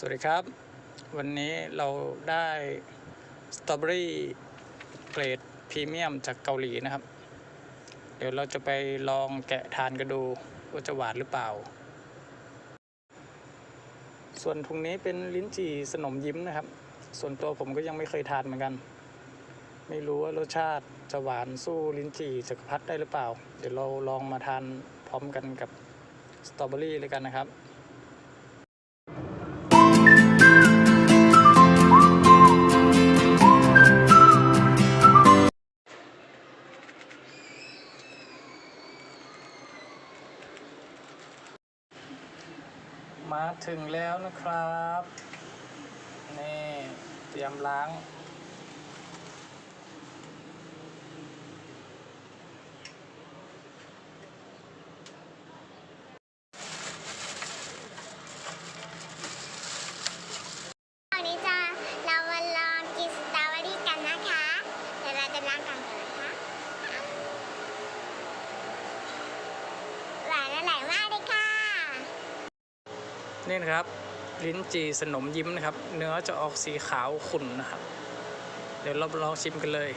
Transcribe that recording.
สวัสดีครับ วันนี้เราได้สตรอเบอรี่เกรดพรีเมียมจากเกาหลีนะครับ เดี๋ยวเราจะไปลองแกะทานกันดูว่าจะหวานหรือเปล่า ส่วนถุงนี้เป็นลิ้นจี่สนมยิ้มนะครับ ส่วนตัวผมก็ยังไม่เคยทานเหมือนกัน ไม่รู้ว่ารสชาติจะหวานสู้ลิ้นจี่จักรพรรดิได้หรือเปล่า เดี๋ยวเราลองมาทานพร้อมกันกับสตรอเบอรี่เลยกันนะครับ มาถึงแล้วนะครับ นี่ เตรียมล้าง วันนี้จะเรามาลองกินสตรอเบอรี่กันนะคะ เดี๋ยวเราจะล้างกันก่อนนะคะหวานอร่อยมากเลยค่ะ นี่นะครับ ลิ้นจีสนมยิ้มนะครับ เนื้อจะออกสีขาวขุ่นนะครับ เดี๋ยวเราลองชิมกันเลย